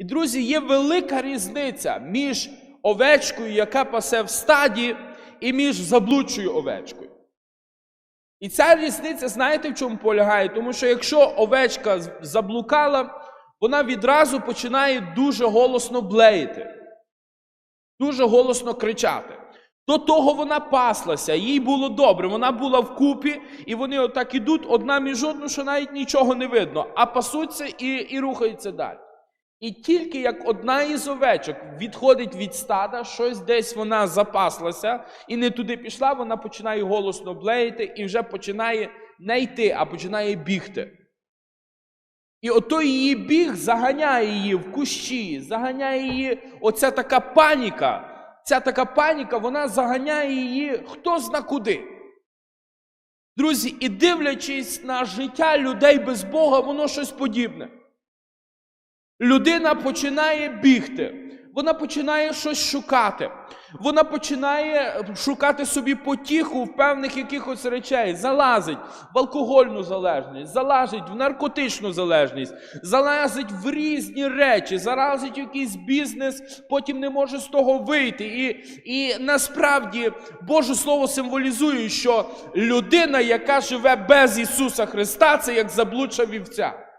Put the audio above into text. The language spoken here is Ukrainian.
І, друзі, є велика різниця між овечкою, яка пасе в стаді, і між заблудшою овечкою. І ця різниця, знаєте, в чому полягає? Тому що якщо овечка заблукала, вона відразу починає дуже голосно блеяти, дуже голосно кричати. До того вона паслася, їй було добре, вона була вкупі, і вони отак ідуть одна між одну, що навіть нічого не видно, а пасуться і, і рухаються далі. І тільки як одна із овечок відходить від стада, щось десь вона запаслася і не туди пішла, вона починає голосно блеяти і вже починає не йти, а починає бігти. І ото її біг заганяє її в кущі, заганяє її оця така паніка. Ця така паніка, вона заганяє її хто зна куди. Друзі, і дивлячись на життя людей без Бога, воно щось подібне. Людина починає бігти, вона починає щось шукати. Вона починає шукати собі потіху в певних якихось речей, залазить в алкогольну залежність, залазить в наркотичну залежність, залазить в різні речі, залазить в якийсь бізнес, потім не може з того вийти. І, і насправді Боже Слово символізує, що людина, яка живе без Ісуса Христа, це як заблудша вівця.